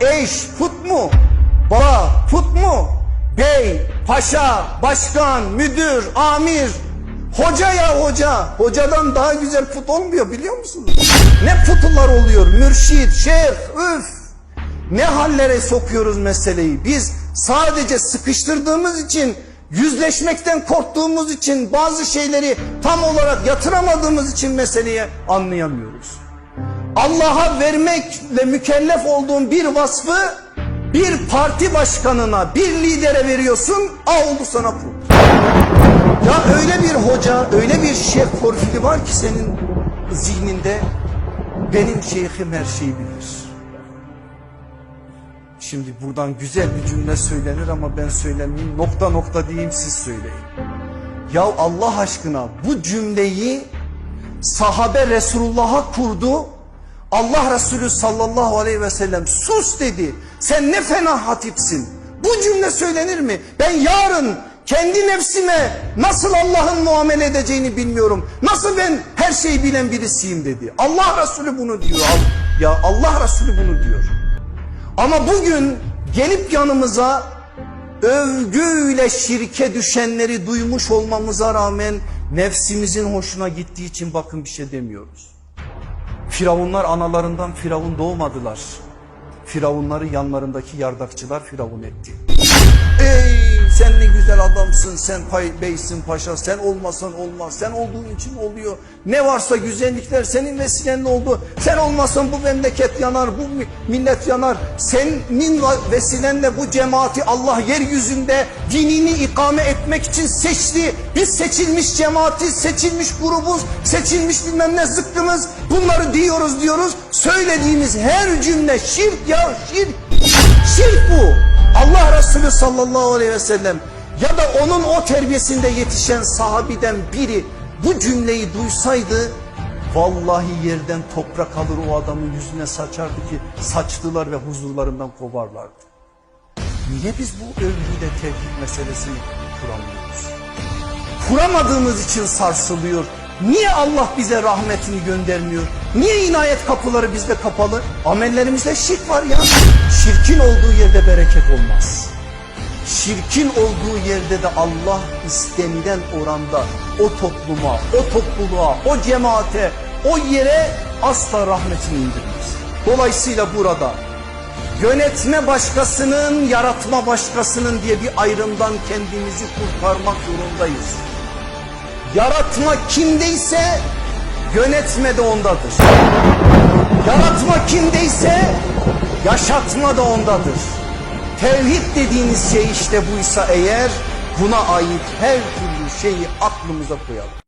Eş put mu? Baba put mu? Bey, paşa, başkan, müdür, amir. Hoca ya hoca. Hocadan daha güzel put olmuyor biliyor musunuz? Ne putular oluyor? Mürşit, şeyh, üf. Ne hallere sokuyoruz meseleyi. Biz sadece sıkıştırdığımız için, yüzleşmekten korktuğumuz için, bazı şeyleri tam olarak yatıramadığımız için meseleyi anlayamıyoruz. Allah'a vermekle mükellef olduğun bir vasfı bir parti başkanına, bir lidere veriyorsun, al oldu sana put. Ya öyle bir hoca, öyle bir şeyh profili var ki senin zihninde benim şeyhim her şeyi bilir. Şimdi buradan güzel bir cümle söylenir ama ben söylemeyeyim. Nokta nokta diyeyim siz söyleyin. Ya Allah aşkına bu cümleyi sahabe Resulullah'a kurdu. Allah Resulü sallallahu aleyhi ve sellem sus dedi. Sen ne fena hatipsin. Bu cümle söylenir mi? Ben yarın kendi nefsime nasıl Allah'ın muamele edeceğini bilmiyorum. Nasıl ben her şeyi bilen birisiyim dedi. Allah Resulü bunu diyor. Ya Allah Resulü bunu diyor. Ama bugün gelip yanımıza övgüyle şirke düşenleri duymuş olmamıza rağmen nefsimizin hoşuna gittiği için bakın bir şey demiyoruz. Firavunlar analarından firavun doğmadılar. Firavunları yanlarındaki yardakçılar firavun etti. Ey sen ne güzel adamsın, sen pay, beysin paşa, sen olmasan olmaz, sen olduğun için oluyor. Ne varsa güzellikler senin vesilenle oldu. Sen olmasan bu memleket yanar, bu mi- millet yanar. Senin vesilenle bu cemaati Allah yeryüzünde dinini ikame etmek için seçti. Biz seçilmiş cemaati, seçilmiş grubuz, seçilmiş bilmem ne zıkkımız. Bunları diyoruz diyoruz. Söylediğimiz her cümle şirk ya şirk. Şirk bu. Resulü sallallahu aleyhi ve sellem ya da onun o terbiyesinde yetişen sahabiden biri bu cümleyi duysaydı vallahi yerden toprak alır o adamın yüzüne saçardı ki saçtılar ve huzurlarından kovarlardı. Niye biz bu övgüyle tevhid meselesini kuramıyoruz? Kuramadığımız için sarsılıyor. Niye Allah bize rahmetini göndermiyor? Niye inayet kapıları bizde kapalı? Amellerimizde şirk var ya. Şirkin olduğu yerde bereket olmaz. Şirkin olduğu yerde de Allah istenilen oranda o topluma, o topluluğa, o cemaate, o yere asla rahmetini indirmez. Dolayısıyla burada yönetme başkasının, yaratma başkasının diye bir ayrımdan kendimizi kurtarmak zorundayız. Yaratma kimdeyse yönetme de ondadır. Yaratma kimdeyse yaşatma da ondadır. Tevhid dediğiniz şey işte buysa eğer buna ait her türlü şeyi aklımıza koyalım.